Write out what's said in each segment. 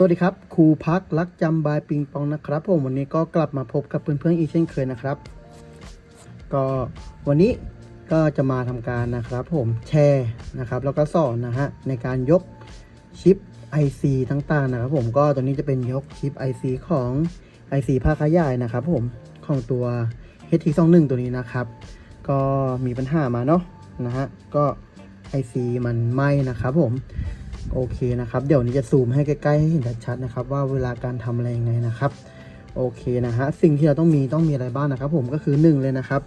สวัสดีครับครูพักรักจำบายปิงปองนะครับผมวันนี้ก็กลับมาพบกับเพื่อนๆอีกเช่นเคยนะครับ ก็วันนี้ก็จะมาทำการนะครับ ผมแชร์นะครับแล้วก็สอนนะฮะในการยกชิป IC ต่างๆนะครับ ผมก็ตัวนี้จะเป็นยกชิป IC ของ IC ภาคขยายนะครับ ผมของตัว HT21 ตัวนี้นะครับ ก็มีปัญหามาเนาะนะฮะก็ IC มันไหม้นะครับ ผม โอเคนะครับ เดี๋ยวนี้จะซูมให้ใกล้ๆให้เห็นชัดๆนะครับ ว่าเวลาการทำอะไรยังไงนะครับ โอเคนะฮะสิ่งที่เราต้องมีต้องมีอะไรบ้างนะครับ ผมก็คือหนึ่งเลยนะครับ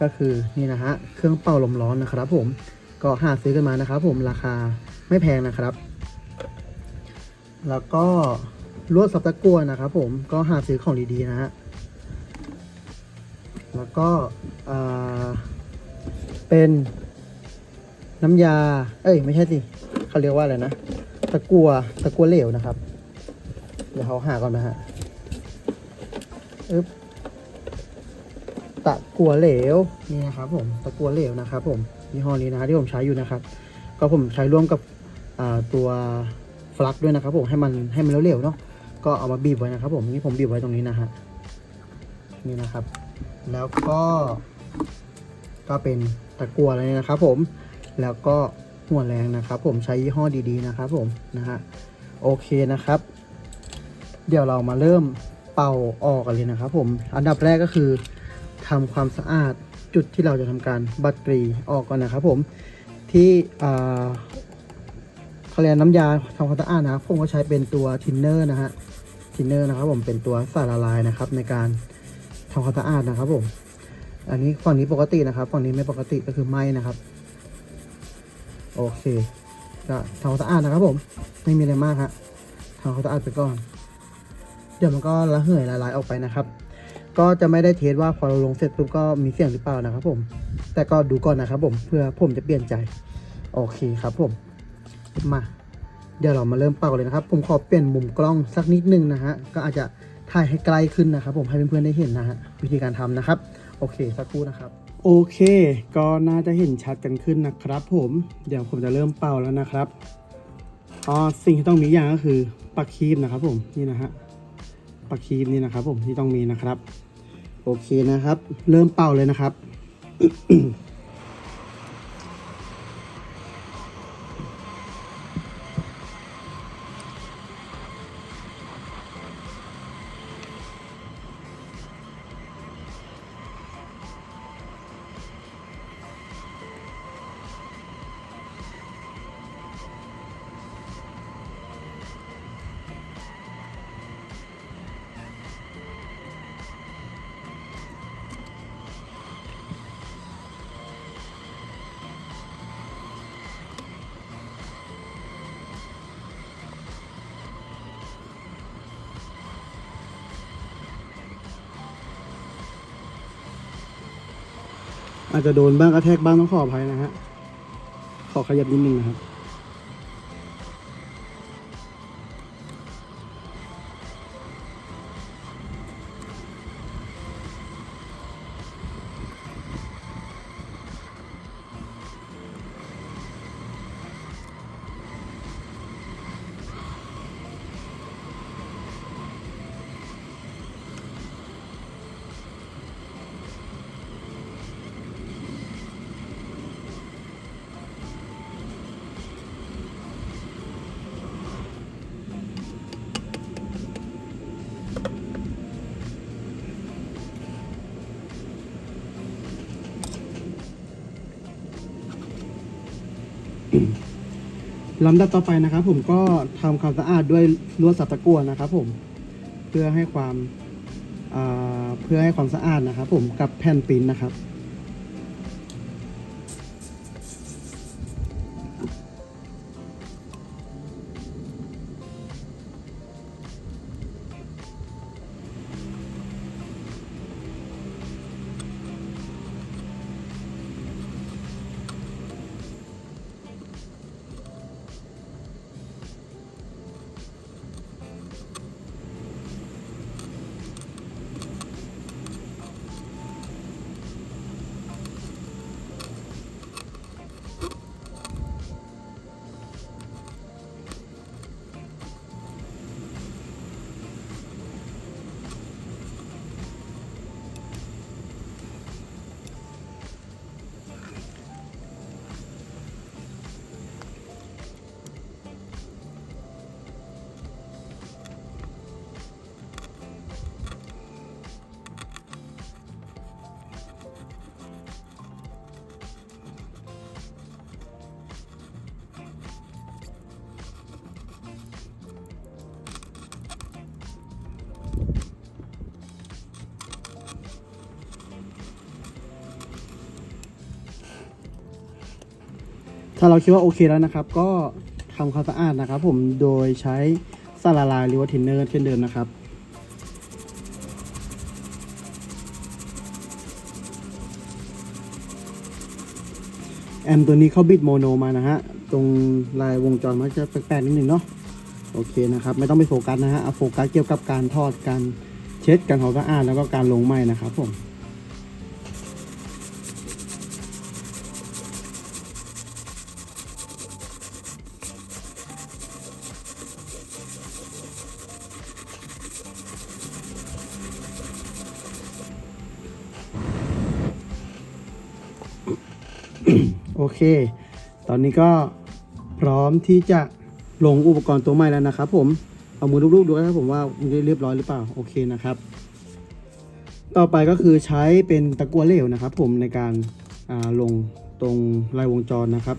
ก็คือนี่นะฮะเครื่องเป่าลมร้อนนะครับ ผมก็หาซื้อกันมานะครับ ผมราคาไม่แพงนะครับ แล้วก็ลวดสับตะกั่วนะครับ ผมก็หาซื้อของดีๆนะฮะแล้วก็อ่าเป็นน้ำยา เอ้ย ไม่ใช่สิ เขาเรียกว่าอะไรนะ ตะกัวตะกัวเหลวนะครับ เดี๋ยวเขาหาก่อนนะฮะอึ๊บตะกัวเหลวนี่นะครับผมตะกัวเหลวนะครับ ผมยี่ห้อนี้นะฮะที่ผมใช้อยู่นะครับ ก็ผมใช้ร่วมกับตัวฟลักด้วยนะครับ ผมให้มันให้มันเหลวๆเนาะก็เอามาบีบไว้นะครับ ผมนี่ผมบีบไว้ตรงนี้นะฮะนี่นะครับ แล้วก็ ก็เป็นตะกัวอะไรนะครับ ผมแล้วก็ หัวแรงนะครับ ผมใช้ยี่ห้อดีๆนะครับผมนะฮะโอเคนะครับ เดี๋ยวเรามาเริ่มเป่าออกกันเลยนะครับ ผมอันดับแรกก็คือทำความสะอาดจุดที่เราจะทำการบัตรีออกก่อนนะครับ ผมที่อ่าเขาเรียกน้ำยาทำความสะอาดนะผมก็ใช้เป็นตัวทินเนอร์นะฮะทินเนอร์นะครับผมเป็นตัวสารละลายนะครับ ในการทำความสะอาดนะครับผม อันนี้ฝั่งนี้ปกตินะครับฝั่งนี้ไม่ปกติก็คือไหม้นะครับ โอเคก็ทำความสะอาดนะครับผม ไม่มีอะไรมากฮะทำความสะอาดไปก่อน เดี๋ยวมันก็ระเหยละลายออกไปนะครับ ก็จะไม่ได้เทสว่าพอเราลงเสร็จปุ๊บก็มีเสียงหรือเปล่านะครับผม แต่ก็ดูก่อนนะครับผม เพื่อผมจะเปลี่ยนใจ โอเคครับผม มา เดี๋ยวเรามาเริ่มเป่าเลยนะครับ ผมขอเปลี่ยนมุมกล้องสักนิดนึงนะฮะ ก็อาจจะถ่ายให้ใกลขึ้นนะครับ ผม ให้เพื่อนๆได้เห็นนะฮะ วิธีการทำนะครับ โอเค สักครู่นะครับ โอเค ก็น่าจะเห็นชัดกันขึ้นนะครับ ผมเดี๋ยวผมจะเริ่มเป่าแล้วนะครับอ๋อสิ่งที่ต้องมีอย่างก็คือปลักคีบนะครับ ผมนี่นะฮะปลักคีบนี่นะครับ ผมที่ต้องมีนะครับ โอเคนะครับ เริ่มเป่าเลยนะครับ อาจจะโดนบ้างกระแทกบ้างต้องขออภัยนะฮะขอขยับนิดนึงนะครับ ลำดับต่อไปนะครับ ผมก็ทำความสะอาดด้วยลวดสับตะกั่วนะครับ ผมเพื่อให้ความอ่าเพื่อให้ความสะอาดนะครับ ผมกับแผ่นปิ้นนะครับ ถ้าเราคิดว่าโอเคแล้วนะครับ ก็ทำความสะอาดนะครับ ผมโดยใช้สารละลายหรือว่าทินเนอร์เช่นเดิมนะครับแอมตัวนี้เขาบิดโมโนมานะฮะ ตรงลายวงจรมันจะแปลกๆนิดหนึ่งเนาะ โอเคนะครับ ไม่ต้องไปโฟกัสนะฮะ เอาโฟกัสเกี่ยวกับการทอด การเช็ด การทำความสะอาด แล้วก็การลงไหมนะครับผม โอเค ตอนนี้ก็พร้อมที่จะลงอุปกรณ์ตัวใหม่แล้วนะครับ ผม เอามือลูกๆดูนะครับผมว่ามันได้เรียบร้อยหรือเปล่า โอเคนะครับ ต่อไปก็คือใช้เป็นตะกั่วเหลวนะครับ ผมในการาลงตรงลายวงจรนะครับ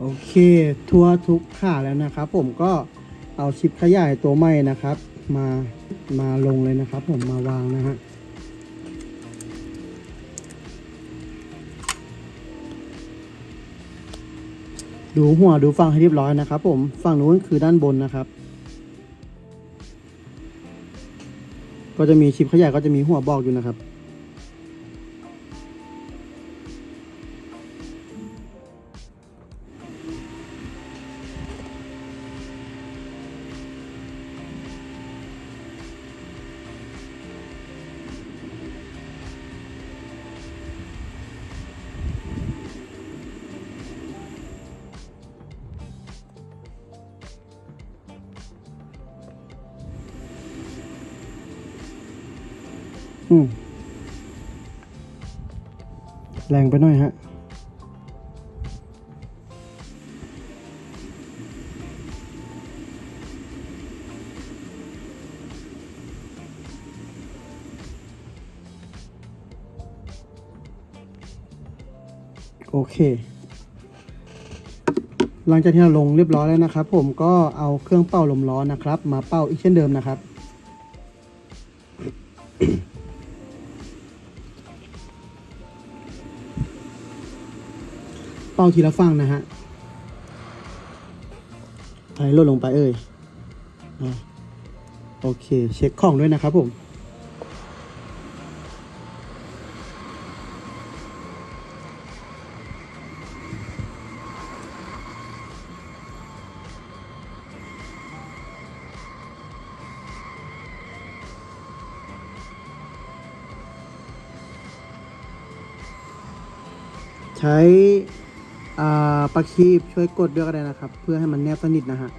โอเค ทั่วทุกขาแล้วนะครับ ผมก็เอาชิปขยายตัวใหม่นะครับ มามาลงเลยนะครับ ผมมาวางนะฮะดูหัวดูฝั่งให้เรียบร้อยนะครับ ผมฝั่งนู้นคือด้านบนนะครับ ก็จะมีชิปขยายก็จะมีหัวบอกอยู่นะครับ อืมแรงไปหน่อยฮะ โอเค หลังจากที่เราลงเรียบร้อยแล้วนะครับ ผมก็เอาเครื่องเป่าลมร้อนนะครับ มาเป่าอีกเช่นเดิมนะครับ เป้าทีละฝั่งนะฮะไอ้ลดลงไปเอ่ยโอเค เช็คของด้วยนะครับผมใช้ ปลักคีบช่วยกดด้วยก็ได้นะครับ เพื่อให้มันแนบสนิทนะฮะ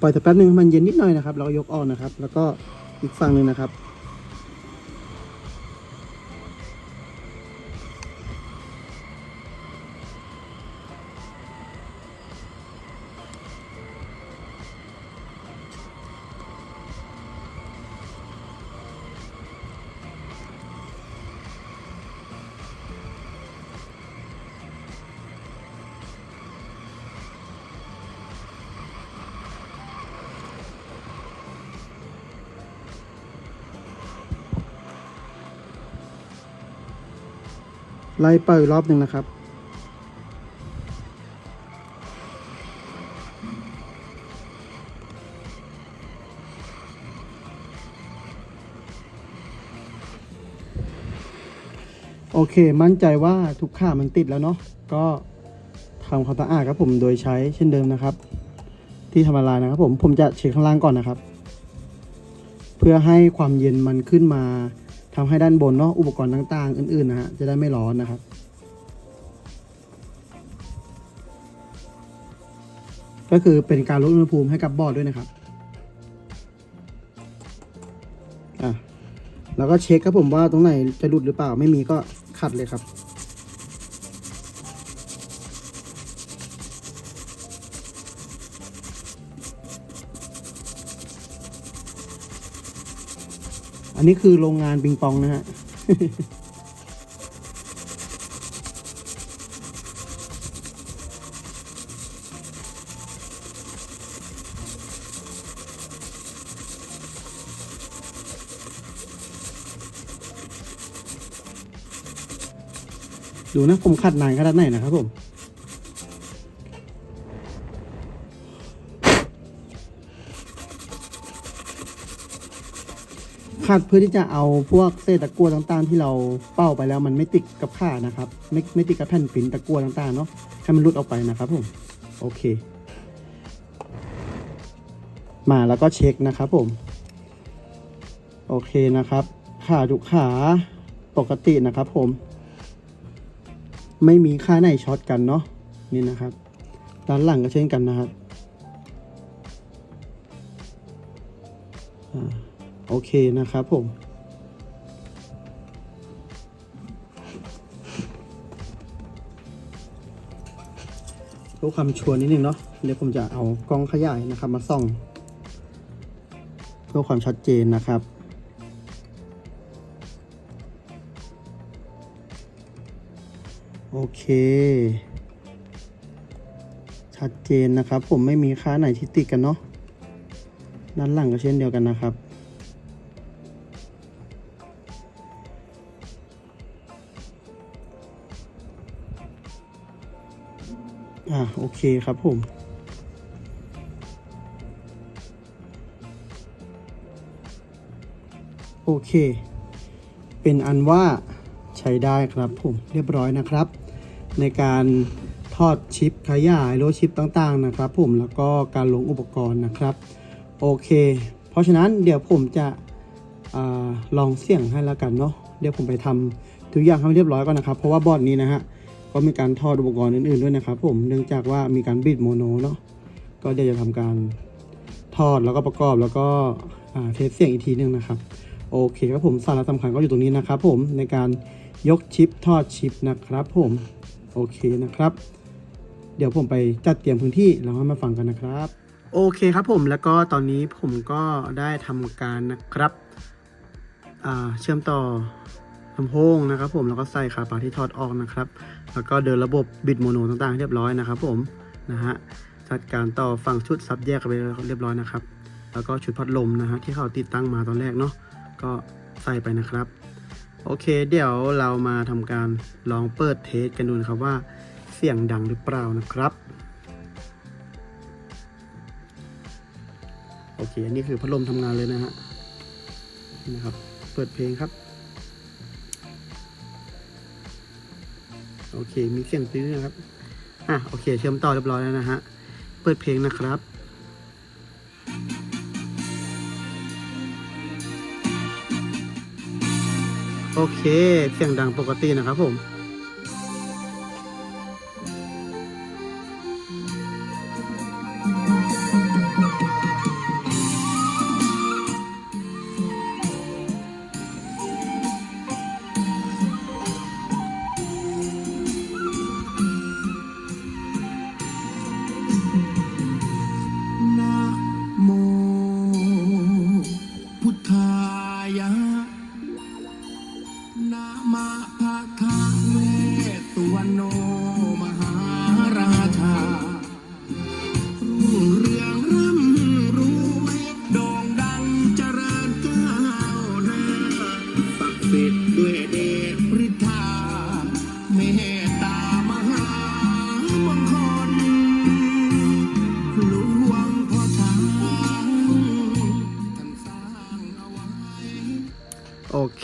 ปล่อยแต่แป๊บนึงมันเย็นนิดหน่อยนะครับ เราก็ยกออกนะครับ แล้วก็อีกฝั่งหนึ่งนะครับ ไล่เป่าอีกรอบหนึ่งนะครับ โอเค มั่นใจว่าทุกข่ามันติดแล้วเนาะก็ทำความสะอาดครับผมโดยใช้เช่นเดิมนะครับ ที่ทำละลายนะครับผมผมจะเช็คข้างล่างก่อนนะครับ เพื่อให้ความเย็นมันขึ้นมา ทำให้ด้านบนเนาะอุปกรณ์ต่างๆ อื่นๆนะฮะจะได้ไม่ร้อนนะครับ ก็คือเป็นการลดอุณหภูมิให้กับบอร์ดด้วยนะครับอะแล้วก็เช็คครับผมว่าตรงไหนจะดุดหรือเปล่าไม่มีก็ขัดเลยครับ อันนี้คือโรงงานปิงปองนะฮะ ดูนะผมขัดนานขนาดไหนนะครับผม ขัดเพื่อที่จะเอาพวกเศษตะกั่วต่างๆ ที่เราเป้าไปแล้วมันไม่ติดกับผ้านะครับ ไม่ไม่ติดกับแผ่นฟินตะกั่วต่างๆเนาะให้มันหลุดออกไปนะครับผมโอเค มาแล้วก็เช็คนะครับผม โอเคนะครับ ขาทุกขาปกตินะครับผม ไม่มีค่าไหนช็อตกันเนาะนี่นะครับด้านหลังก็เช่นกันนะครับอ่า โอเคนะครับผมเพื่อความชัวร์นิดนึงเนาะเดี๋ยวผมจะเอากล้องขยายนะครับ มาส่อง เพื่อความชัดเจนนะครับโอเค ชัดเจนนะครับ ผมไม่มีค่าไหนที่ติดกันเนาะด้านหลังก็เช่นเดียวกันนะครับ โอเคครับผม โอเค เป็นอันว่าใช้ได้ครับผมเรียบร้อยนะครับ ในการทอดชิปขยายโลชิปต่างๆนะครับผมแล้วก็การลงอุปกรณ์นะครับ โอเค เพราะฉะนั้นเดี๋ยวผมจะอลองเสี่ยงให้แล้วกันเนาะเดี๋ยวผมไปทำทุกอย่างให้เรียบร้อยก่อนนะครับ เพราะว่าบอร์ดนี้นะฮะ ก็มีการทอดอุปกรณ์อื่นๆด้วยนะครับ ผมเนื่องจากว่ามีการบิดโมโนเนาะก็เดี๋ยวจะทำการทอดแล้วก็ประกอบแล้วก็เทสเสียงอีกทีหนึงนะครับโอเคครับผมสาระสำคัญก็อยู่ตรงนี้นะครับ ผมในการยกชิปทอดชิปนะครับ ผมโอเคนะครับ เดี๋ยวผมไปจัดเตรียมพื้นที่แล้วมาฟังกันนะครับ โอเคครับผมแล้วก็ตอนนี้ผมก็ได้ทำการนะครับเชื่อมต่อ ลำโพงนะครับผมแล้วก็ใส่ขาปลาที่ทอดออกนะครับ แล้วก็เดินระบบบิดโมโนต่างๆ เรียบร้อยนะครับผมนะฮะจัดการต่อฝั่งชุดซับแยกไปเรียบร้อยนะครับ แล้วก็ชุดพัดลมนะฮะที่เขาติดตั้งมาตอนแรกเนาะก็ใส่ไปนะครับ โอเค เดี๋ยวเรามาทำการลองเปิดเทสกันดูนะครับว่าเสียงดังหรือเปล่านะครับโอเค อันนี้คือพัดลมทำงานเลยนะฮะนี่นะครับ เปิดเพลงครับ โอเค มีเสียงตื้อนะครับ อะ โอเค เชื่อมต่อเรียบร้อยแล้วนะฮะ เปิดเพลงนะครับโอเค เสียงดังปกตินะครับผม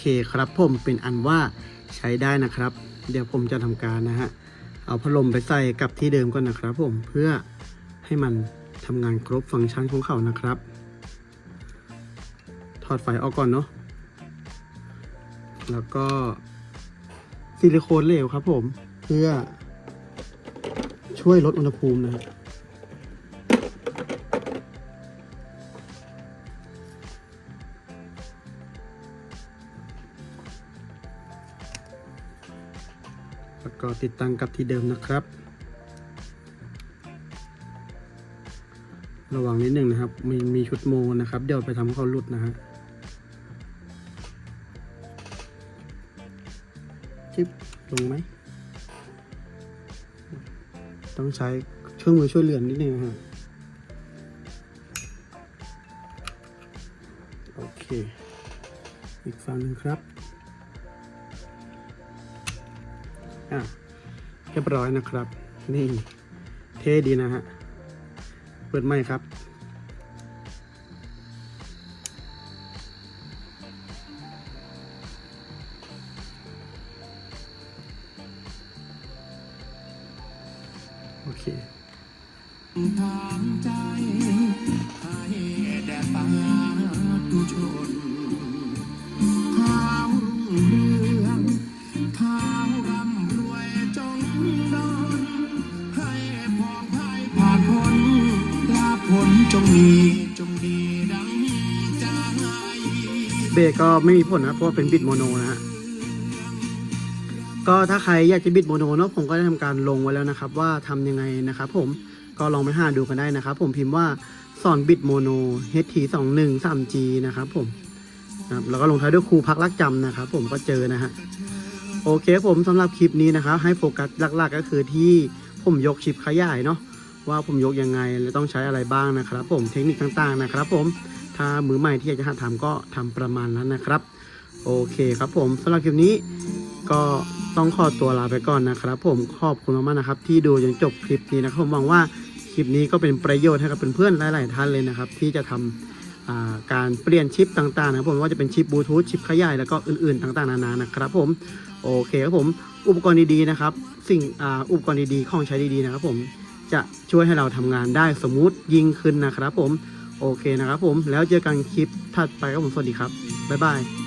คครับผมเป็นอันว่าใช้ได้นะครับ เดี๋ยวผมจะทำการนะฮะ เอาพัดลมไปใส่กับที่เดิมก่อนนะครับผมเพื่อให้มันทำงานครบฟังก์ชันของเขานะครับ ถอดไฟออกก่อนเนาะ แล้วก็ซิลิโคนเหลวครับผมเพื่อช่วยลดอุณหภูมินะครับ แล้วก็ติดตั้งกับที่เดิมนะครับ ระวังนิดหนึ่งนะครับมีมีชุดโมนะครับ เดี๋ยวไปทำให้เขาหลุดนะฮะจิบลงไหม ต้องใช้เครื่องมือช่วยเหลือนิดนึงนะฮะโอเค อีกฝั่งหนึ่งครับ เรียบร้อยนะครับ นี่ เท่ดีนะฮะ เปิดไหมค์ครับ เบรกก็ไม่มีผลนะเพราะเป็นบิดโมโนนะฮะก็ถ้าใครอยากจะบิดโมโนเนาะผมก็ได้ทำการลงไว้แล้วนะครับ ว่าทำยังไงนะครับ ผมก็ลองไปหาดูกันได้นะครับ ผมพิมพ์ว่าสอนบิดโมโน HT 2 1 3 G นะครับ ผมนะครับแล้วก็ลงท้ายด้วยครูพักรักจำนะครับ ผมก็เจอนะฮะโอเคผมสำหรับคลิปนี้นะครับ ให้โฟกัสหลักๆ ก็คือที่ผมยกชิปขยายเนาะว่าผมยกยังไงและต้องใช้อะไรบ้างนะครับ ผมเทคนิคต่างๆนะครับ ผม ถ้ามือใหม่ที่อยากจะหัดทำก็ทำประมาณนั้นนะครับ โอเคครับผมสำหรับคลิปนี้ก็ต้องขอตัวลาไปก่อนนะครับ ผมขอบคุณมากๆนะครับ ที่ดูจนจบคลิปนี้นะครับผมหวังว่าคลิปนี้ก็เป็นประโยชน์ให้กับเพื่อนๆหลายๆท่านเลยนะครับ ที่จะทำอ่าการเปลี่ยนชิปต่างๆนะครับผมว่าจะเป็นชิปบลูทูธชิปขยายแล้วก็อื่นๆต่างๆนานานะครับ ผมโอเคครับผมอุปกรณ์ดีๆนะครับ สิ่งอ,อุปกรณ์ดีๆของใช้ดีๆนะครับ ผมจะช่วยให้เราทำงานได้สมูทยิ่งขึ้นนะครับ ผม โอเคนะครับผมแล้วเจอกันคลิปถัดไปครับผมสวัสดีครับบ๊ายบาย